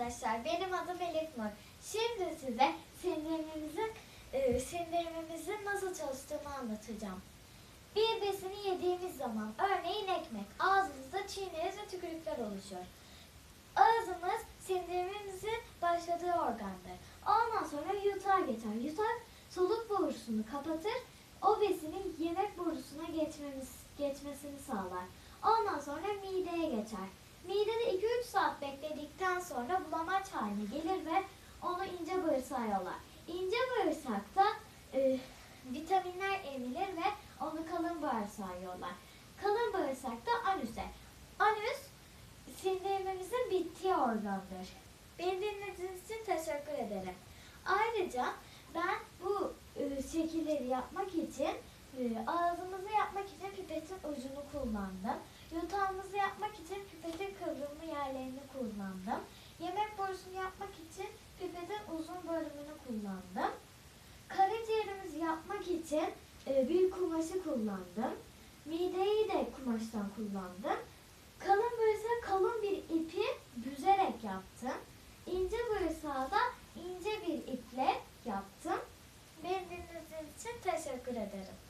arkadaşlar, benim adım Elif Nur. Şimdi size sindirimimizin, e, sindirimimizin nasıl çalıştığını anlatacağım. Bir besini yediğimiz zaman, örneğin ekmek, ağzımızda çiğneriz ve tükürükler oluşuyor. Ağzımız sindirimimizin başladığı organdır. Ondan sonra yutağa geçer. Yutak soluk borusunu kapatır, o besinin yemek borusuna geçmemiz, geçmesini sağlar. Ondan sonra mideye geçer. Midede 2-3 saat bekledikten sonra bulamaç haline gelir ve onu ince bağırsağa yollar. İnce bağırsakta e, vitaminler emilir ve onu kalın bağırsağa yollar. Kalın bağırsakta anüse. Anüs sindirimimizin bittiği organdır. Beni dinlediğiniz için teşekkür ederim. Ayrıca ben bu e, şekilleri yapmak için e, ağzımızı yapmak için pipetin ucunu kullandım. Yutağımızı kullandım. Yemek borusunu yapmak için pipetin uzun bölümünü kullandım. Karaciğerimizi yapmak için e, bir kumaşı kullandım. Mideyi de kumaştan kullandım. Kalın bölüsü kalın bir ipi büzerek yaptım. İnce bölüsü da ince bir iple yaptım. Bildiğiniz için teşekkür ederim.